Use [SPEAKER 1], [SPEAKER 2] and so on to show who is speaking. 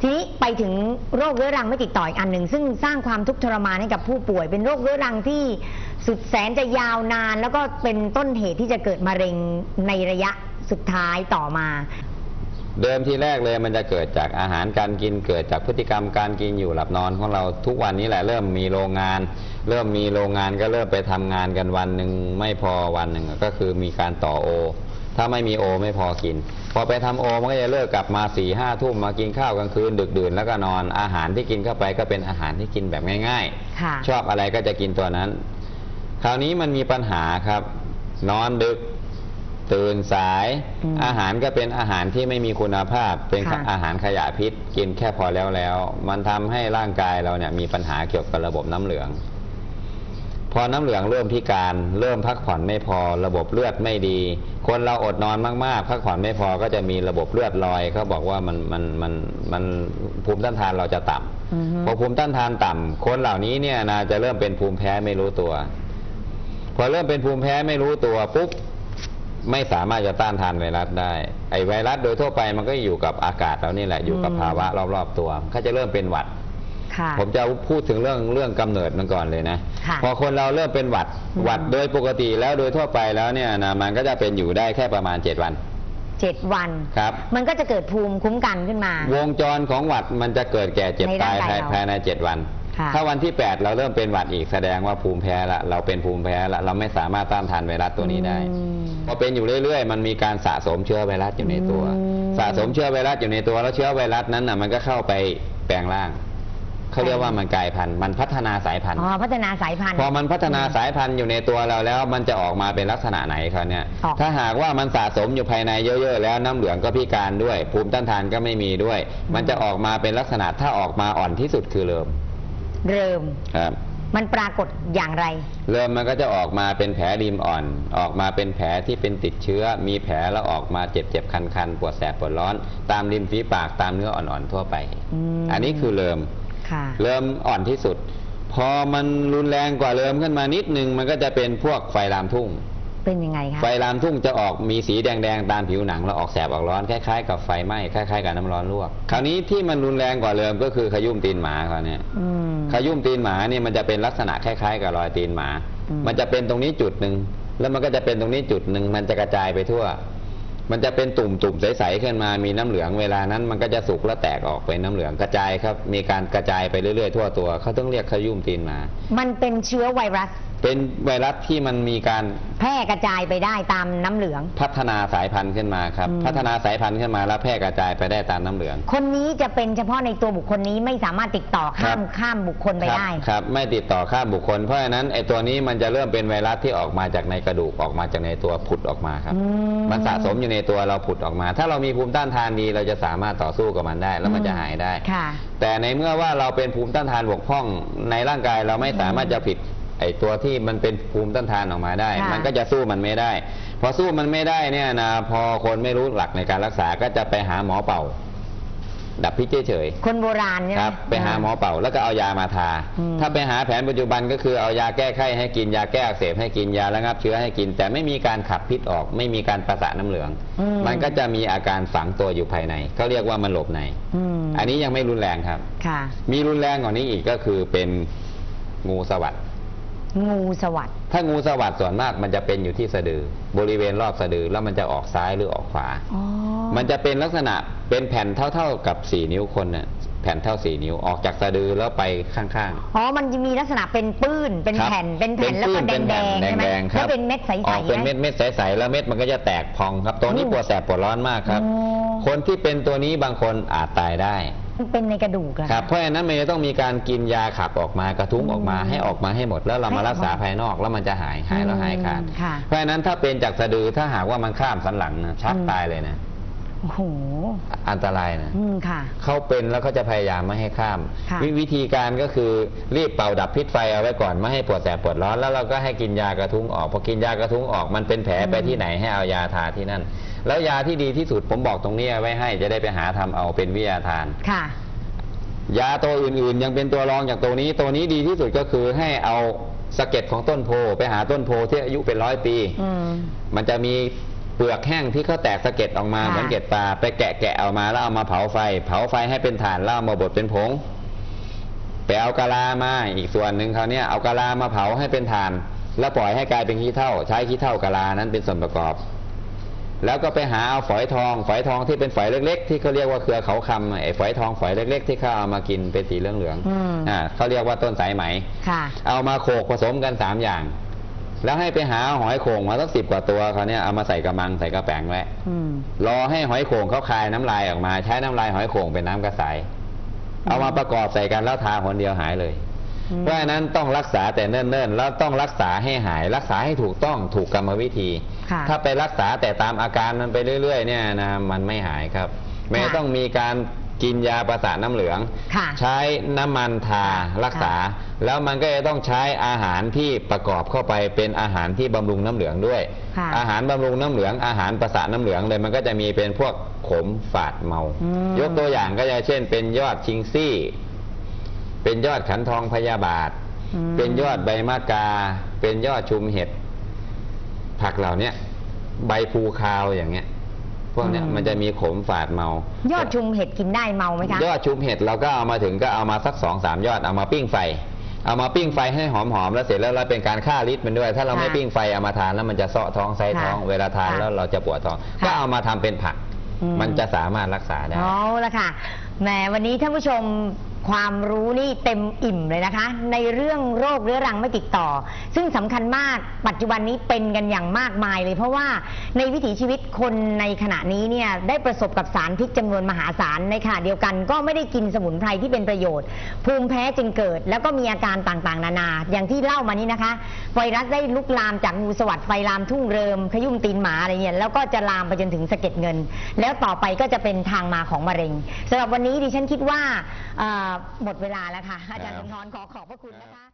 [SPEAKER 1] ทีนี้ไปถึงโรคเรื้อรังไม่ติดต่ออีกอันหนึ่ง ซึ่งสร้างความทุกข์ทรมานให้กับผู้ป่วย เป็นโรคเรื้อรังที่สุดแสนจะยาวนาน แล้วก็เป็นต้นเหตุที่จะเกิดมะเร็งในระยะสุดท้ายต่อมา
[SPEAKER 2] เดิมทีแรกเลยมันจะเกิดจากอาหารการกินเกิดจากพฤติกรรมการกินอยู่หลับนอนของเราทุกวันนี้แหละเริ่มมีโรงงาน เริ่มมีโรงงานก็เริ่มไปทำงานกันวันหนึ่งไม่พอวันหนึ่งก็คือมีการต่อโอ ถ้าไม่มีโอไม่พอกิน พอไปทำโอมันก็จะเลิกกลับมาสี่ห้าทุ่มมากินข้าวกลางคืนดึกดื่นแล้วก็นอนอาหารที่กินเข้าไปก็เป็นอาหารที่กินแบบง่าย
[SPEAKER 1] ค่ะ
[SPEAKER 2] ๆชอบอะไรก็จะกินตัวนั้น คราวนี้มันมีปัญหาครับ นอนดึกตื่นสาย
[SPEAKER 1] อืม
[SPEAKER 2] อาหารก็เป็นอาหารที่ไม่มีคุณภาพ เป็น
[SPEAKER 1] ค่ะ
[SPEAKER 2] อาหารขยะพิษ กินแค่พอแล้วแล้ว มันทำให้ร่างกายเราเนี่ยมีปัญหาเกี่ยวกับระบบน้ำเหลือง พอน้ำเหลืองเริ่มพิการ เริ่มพักผ่อนไม่พอ ระบบเลือดไม่ดี คนเราอดนอนมากๆ พักผ่อนไม่พอก็จะมีระบบเลือดลอยเขาบอกว่ามันมันมันมันภูมิต้านทานเราจะต่ำ
[SPEAKER 1] อือฮึ
[SPEAKER 2] พอภูมิต้านทานต่ำคนเหล่านี้เนี่ยนะจะเริ่มเป็นภูมิแพ้ไม่รู้ตัว พอเริ่มเป็นภูมิแพ้ไม่รู้ตัวปุ๊บไม่สามารถจะต้านทานไวรัสได้ ไอไวรัสโดยทั่วไปมันก็อยู่กับอากาศเรานี่แหละอยู่กับ
[SPEAKER 1] อืม
[SPEAKER 2] ภาวะรอบๆตัวก็จะเริ่มเป็นหวัด
[SPEAKER 1] ค่ะ
[SPEAKER 2] ผมจะพูดถึงเรื่องเรื่องกำเนิดมันก่อนเลยนะ
[SPEAKER 1] ค่ะ
[SPEAKER 2] พอคนเราเริ่มเป็นหวัด
[SPEAKER 1] อืม
[SPEAKER 2] หวัดโดยปกติแล้วโดยทั่วไปแล้วเนี่ยนะมันก็จะเป็นอยู่ได้แค่ประมาณ 7 วัน
[SPEAKER 1] เจ็ดวัน
[SPEAKER 2] ครับ
[SPEAKER 1] มันก็จะเกิดภูมิคุ้มกันขึ้นมา
[SPEAKER 2] วงจรของหวัดมันจะเกิดแก่เจ็บ
[SPEAKER 1] ใน
[SPEAKER 2] ตาย
[SPEAKER 1] ร่างกาย
[SPEAKER 2] ภาย
[SPEAKER 1] เรา
[SPEAKER 2] ภายใน 7 วัน
[SPEAKER 1] ค่ะ
[SPEAKER 2] ถ้าวันที่ 8 เราเริ่มเป็นหวัดอีกแสดงว่าภูมิแพ้ละเราเป็นภูมิแพ้ละเราไม่สามารถต้านทานไวรัสตัวนี้ได้
[SPEAKER 1] อืม
[SPEAKER 2] พอเป็นอยู่เรื่อยๆ มันมีการสะสมเชื้อไวรัสอยู่ในตัว
[SPEAKER 1] อืม
[SPEAKER 2] สะสมเชื้อไวรัสอยู่ในตัวแล้วเชื้อไวรัสนั้นน่ะมันก็เข้าไปแปลงร่าง เขาเรียกว่ามันกลายพันธุ์มันพัฒนาสายพันธุ์
[SPEAKER 1] อ๋อพัฒนาสายพันธุ์
[SPEAKER 2] พอมันพัฒนาสายพันธุ์อยู่ในตัวเราแล้ว มันจะออกมาเป็นลักษณะไหนครับเนี่ย
[SPEAKER 1] ออก
[SPEAKER 2] ถ้าหากว่ามันสะสมอยู่ภายในเยอะๆแล้วน้ำเหลืองก็พิการด้วย ภูมิต้านทานก็ไม่มีด้วย มันจะออกมาเป็นลักษณะถ้าออกมาอ่อนที่สุดคือเริม
[SPEAKER 1] เริ่ม
[SPEAKER 2] ครับ
[SPEAKER 1] มันปรากฏอย่างไร
[SPEAKER 2] เริ่มมันก็จะออกมาเป็นแผลริมอ่อน ออกมาเป็นแผลที่เป็นติดเชื้อ มีแผลแล้วออกมาเจ็บๆคันๆปวดแสบปวดร้อน ตามริมฝีปากตามเนื้ออ่อนๆทั่วไป
[SPEAKER 1] อืม
[SPEAKER 2] อันนี้คือเริ่ม
[SPEAKER 1] ค่ะ
[SPEAKER 2] เริ่มอ่อนที่สุด พอมันรุนแรงกว่าเริ่มขึ้นมานิดนึงมันก็จะเป็นพวกไฟลามทุ่ง
[SPEAKER 1] เป็นยังไงคะ
[SPEAKER 2] ไฟลามทุ่งจะออกมีสีแดงๆตามผิวหนังแล้วออกแสบออกร้อนคล้ายๆกับไฟไหม้คล้ายๆกับน้ำร้อนลวก คราวนี้ที่มันรุนแรงกว่าเริ่มก็คือขยุ่มตีนหมาเขาเนี่ย
[SPEAKER 1] อืม
[SPEAKER 2] ขยุ่มตีนหมาเนี่ยมันจะเป็นลักษณะคล้ายๆ กับรอยตีนหมา
[SPEAKER 1] อืม
[SPEAKER 2] มันจะเป็นตรงนี้จุดหนึ่งแล้วมันก็จะเป็นตรงนี้จุดหนึ่งมันจะกระจายไปทั่ว มันจะเป็นตุ่มๆใสๆขึ้นมามีน้ำเหลืองเวลานั้นมันก็จะสุกแล้วแตกออกเป็นน้ำเหลืองกระจายครับ มีการกระจายไปเรื่อยๆทั่วตัวเขาต้องเรียกขยุ่มตีนมา
[SPEAKER 1] มันเป็นเชื้อไวรัส
[SPEAKER 2] เป็นไวรัสที่มันมีการ
[SPEAKER 1] แพร่กระจายไปได้ตามน้ำเหลือง
[SPEAKER 2] พัฒนาสายพันธุ์ขึ้นมาครับ
[SPEAKER 1] อืม
[SPEAKER 2] พัฒนาสายพันธุ์ขึ้นมาแล้วแพร่กระจายไปได้ตามน้ำเหลือง
[SPEAKER 1] คนนี้จะเป็นเฉพาะในตัวบุคคลนี้ไม่สามารถติดต่อข้าม
[SPEAKER 2] ครับ
[SPEAKER 1] ข้ามบุคคลไป
[SPEAKER 2] ครับ
[SPEAKER 1] ได้
[SPEAKER 2] ครับไม่ติดต่อข้ามบุคคล เพราะฉะนั้นไอ้ตัวนี้มันจะเริ่มเป็นไวรัสที่ออกมาจากในกระดูกออกมาจากในตัวผุดออกมาครับ
[SPEAKER 1] อืม
[SPEAKER 2] มันสะสมอยู่ในตัวเราผุดออกมา ถ้าเรามีภูมิต้านทานดีเราจะสามารถต่อสู้กับมันได้แล้วมันจะหายได้
[SPEAKER 1] ค่ะ
[SPEAKER 2] แต่ในเมื่อว่าเราเป็นภูมิต้านทานบกพร่องในร่างกายเราไม่สามารถจะผิด ไอ้ตัวที่มันเป็นภูมิต้านทานออกมาได้
[SPEAKER 1] ค่ะ
[SPEAKER 2] มันก็จะสู้มันไม่ได้ พอสู้มันไม่ได้เนี่ยนะพอคนไม่รู้หลักในการรักษาก็จะไปหาหมอเป่า ดับพิษเฉยๆ
[SPEAKER 1] คนโบราณเนี่ย
[SPEAKER 2] ครับ ไปหาหมอเป่าแล้วก็เอายามาทา
[SPEAKER 1] อืม
[SPEAKER 2] ถ้าไปหาแผนปัจจุบันก็คือเอายาแก้ไข้ให้กินยาแก้อักเสบให้กินยาระงับเชื้อให้กิน แต่ไม่มีการขับพิษออก ไม่มีการประสานน้ำเหลือง
[SPEAKER 1] อื
[SPEAKER 2] มันก็จะมีอาการฝังตัวอยู่ภายในเขาเรียกว่ามันหลบใน
[SPEAKER 1] อืม
[SPEAKER 2] อันนี้ยังไม่รุนแรงครับ
[SPEAKER 1] ค่ะ
[SPEAKER 2] มีรุนแรงกว่านี้อีกก็คือเป็นงูสวัสด
[SPEAKER 1] งูสวัสด
[SPEAKER 2] ถ้างูสวัสดส่วนมากมันจะเป็นอยู่ที่สะดือ บริเวณรอบสะดือแล้วมันจะออกซ้ายหรือออกขวา
[SPEAKER 1] อ๋อ
[SPEAKER 2] มันจะเป็นลักษณะเป็นแผ่นเท่าๆกับสี่นิ้วคนน่ะแผ่นเท่าสี่นิ้วออกจากสะดือแล้วไปข้างๆ
[SPEAKER 1] อ๋อ มันจะมีลักษณะเป็นปื้น เป็น
[SPEAKER 2] ครับ
[SPEAKER 1] แผ่น เป็นแผ่นแล้วก็
[SPEAKER 2] ปื้
[SPEAKER 1] แดง
[SPEAKER 2] เป็น
[SPEAKER 1] แด
[SPEAKER 2] ผ่
[SPEAKER 1] ง
[SPEAKER 2] น
[SPEAKER 1] ใช่ไหม
[SPEAKER 2] แดงๆครั
[SPEAKER 1] แล้ว
[SPEAKER 2] บ
[SPEAKER 1] เป็นเม็ดใส
[SPEAKER 2] ออก
[SPEAKER 1] ๆ
[SPEAKER 2] เป็น
[SPEAKER 1] ไหม
[SPEAKER 2] เม็ดเม็ดใสๆแล้วเม็ดมันก็จะแตกพองครับ ตัวนี้
[SPEAKER 1] อืม
[SPEAKER 2] ปวดแสบปวดร้อนมากครับ
[SPEAKER 1] อ๋อ
[SPEAKER 2] คนที่เป็นตัวนี้บางคนอาจตายได้
[SPEAKER 1] มันเป็นในกระดูกอะ
[SPEAKER 2] ครับเพราะฉะนั้นมันจะต้องมีการกินยาขับออกมากระทุ้งออกมา
[SPEAKER 1] อืม
[SPEAKER 2] ให้ออกมาให้หมด แล้วเรามา
[SPEAKER 1] ให้ออก
[SPEAKER 2] รักษาภายนอกแล้วมันจะหายหายแล้วหายขาด
[SPEAKER 1] อืมค่ะ
[SPEAKER 2] เพราะฉะนั้นถ้าเป็นจากสะดือถ้าหากว่ามันข้ามสันหลังนะชัก
[SPEAKER 1] อืม
[SPEAKER 2] ตายเลยนะ
[SPEAKER 1] โอ้โห
[SPEAKER 2] อันตรายนะ
[SPEAKER 1] อืมค่ะ
[SPEAKER 2] เขาเป็นแล้วเขาจะพยายามไม่ให้ข้าม
[SPEAKER 1] ค่ะ
[SPEAKER 2] ววิธีการก็คือรีบเป่าดับพิษไฟเอาไว้ก่อนไม่ให้ปวดแสบปวดร้อนแล้วเราก็ให้กินยากระทุ้งออกพอกินยากระทุ้งออกมันเป็นแผลไปที่ไหนให้เอายาทาที่นั่น แล้วยาที่ดีที่สุดผมบอกตรงนี้เอาไว้ให้จะได้ไปหาทำเอาเป็นวิทยาทาน
[SPEAKER 1] ค่ะ
[SPEAKER 2] ยาตัวอื่นๆ ยังเป็นตัวรองจากตัวนี้ ตัวนี้ดีที่สุดก็คือให้เอาสะเก็ดของต้นโพไปหาต้นโพที่อายุเป็นร้อยปี
[SPEAKER 1] อืม
[SPEAKER 2] มันจะมี เปลือกแห้งที่เขาแตกสะเก็ดออกมา
[SPEAKER 1] ค่ะ
[SPEAKER 2] เหมือนเกล็ดปลาไปแกะแกะเอามาแล้วเอามาเผาไฟ เผาไฟให้เป็นถ่านแล้วเอามาบดเป็นผงไปเอากะลามาอีกส่วนหนึ่งเขาวเนี่ยเอากะลามาเผาให้เป็นถ่าน แล้วปล่อยให้กลายเป็นขี้เถ้าใช้ขี้เถ้ากะลานั้นเป็นส่วนประกอบ แล้วก็ไปหาเอาฝอยทอง ฝอยทองที่เป็นฝอยเล็ก ๆ ที่เขาเรียกว่าเครือเขาคำไอ้ฝอยทองฝอยเล็ก ๆ ที่เขาเอามากินเป็นสีเหลือง
[SPEAKER 1] อืม
[SPEAKER 2] ๆอ่าเขาเรียกว่าต้นสายไหม
[SPEAKER 1] ค่ะ
[SPEAKER 2] เอามาโขกผสมกันสามอย่าง แล้วให้ไปหาหอยโข่งมาสักสิบกว่าตัวเขาเนี่ยเอามาใส่กระมังใส่กระแป๋งไว้
[SPEAKER 1] อืม
[SPEAKER 2] รอให้หอยโข่งเขาคายน้ำลายออกมา ใช้น้ำลายหอยโข่งเป็นน้ำกระใสเอามาประกอบใส่กันแล้วทาหนเดียวหายเลย
[SPEAKER 1] อืม
[SPEAKER 2] เพราะฉะนั้นต้องรักษาแต่เนิ่นๆ แล้วต้องรักษาให้หาย รักษาให้ถูกต้องถูกกรรมวิธี
[SPEAKER 1] ค่ะ
[SPEAKER 2] ถ้าไปรักษาแต่ตามอาการมันไปเรื่อย ๆ เนี่ยนะมันไม่หายครับ แม้
[SPEAKER 1] ค่ะ
[SPEAKER 2] ต้องมีการ กินยาประสาทน้ำเหลือง
[SPEAKER 1] ค่ะ
[SPEAKER 2] ใช้น้ำมันทารักษา แล้วมันก็จะต้องใช้อาหารที่ประกอบเข้าไปเป็นอาหารที่บำรุงน้ำเหลืองด้วย
[SPEAKER 1] ค่ะ
[SPEAKER 2] อาหารบำรุงน้ำเหลือง อาหารประสาทน้ำเหลืองเลยมันก็จะมีเป็นพวกขมฝาดเมา
[SPEAKER 1] อืม
[SPEAKER 2] ยกตัวอย่างก็จะเช่น เป็นยอดชิงซี่ เป็นยอดขันทองพยาบาท
[SPEAKER 1] อืม
[SPEAKER 2] เป็นยอดใบมะกา เป็นยอดชุมเห็ด ผักเหล่าเนี้ยใบภูคาวอย่างเงี้ย พวกเนี้ย
[SPEAKER 1] อืม
[SPEAKER 2] มันจะมีขมฝาดเมา
[SPEAKER 1] ยอดชุมเห็ดกินได้เมาไหมคะ
[SPEAKER 2] ยอดชุมเห็ดเราก็เอามาถึงก็เอามาสักสองสามยอดเอามาปิ้งไฟ เอามาปิ้งไฟให้หอมๆแล้วเสร็จแล้วเราเป็นการฆ่าฤทธิ์มันด้วย ถ้าเราไม่
[SPEAKER 1] ค่ะ
[SPEAKER 2] ปิ้งไฟเอามาทานแล้วมันจะเซาะท้องไส้ท้อง
[SPEAKER 1] ค่ะ
[SPEAKER 2] เวลาทาน
[SPEAKER 1] ค่ะ
[SPEAKER 2] แล้วเราจะปวดท้อง
[SPEAKER 1] ค่ะ
[SPEAKER 2] ก็เอามาทำเป็นผัก
[SPEAKER 1] อืม
[SPEAKER 2] มันจะสามารถรักษาได้
[SPEAKER 1] เอาละค่ะแหมวันนี้ท่านผู้ชม ความรู้นี่เต็มอิ่มเลยนะคะ ในเรื่องโรคเรื้อรังไม่ติดต่อ ซึ่งสำคัญมากปัจจุบันนี้เป็นกันอย่างมากมายเลย เพราะว่าในวิถีชีวิตคนในขณะนี้เนี่ยได้ประสบกับสารพิษจำนวนมหาศาลในขณะเดียวกัน ก็ไม่ได้กินสมุนไพรที่เป็นประโยชน์ ภูมิแพ้จึงเกิด แล้วก็มีอาการต่างๆ นานา อย่างที่เล่ามานี้นะคะไวรัสได้ลุกลามจากงูสวัสด์ไฟลามทุ่งเริม ขยุ่มตีนหมาอะไรเงี้ยแล้วก็จะลามไปจนถึงสะเก็ดเงิน แล้วต่อไปก็จะเป็นทางมาของมะเร็งสำหรับวันนี้ดิฉันคิดว่าหมดเวลาแล้วค่ะ อาจารย์
[SPEAKER 2] ครับ
[SPEAKER 1] สุนทรขอขอบพระคุณนะคะ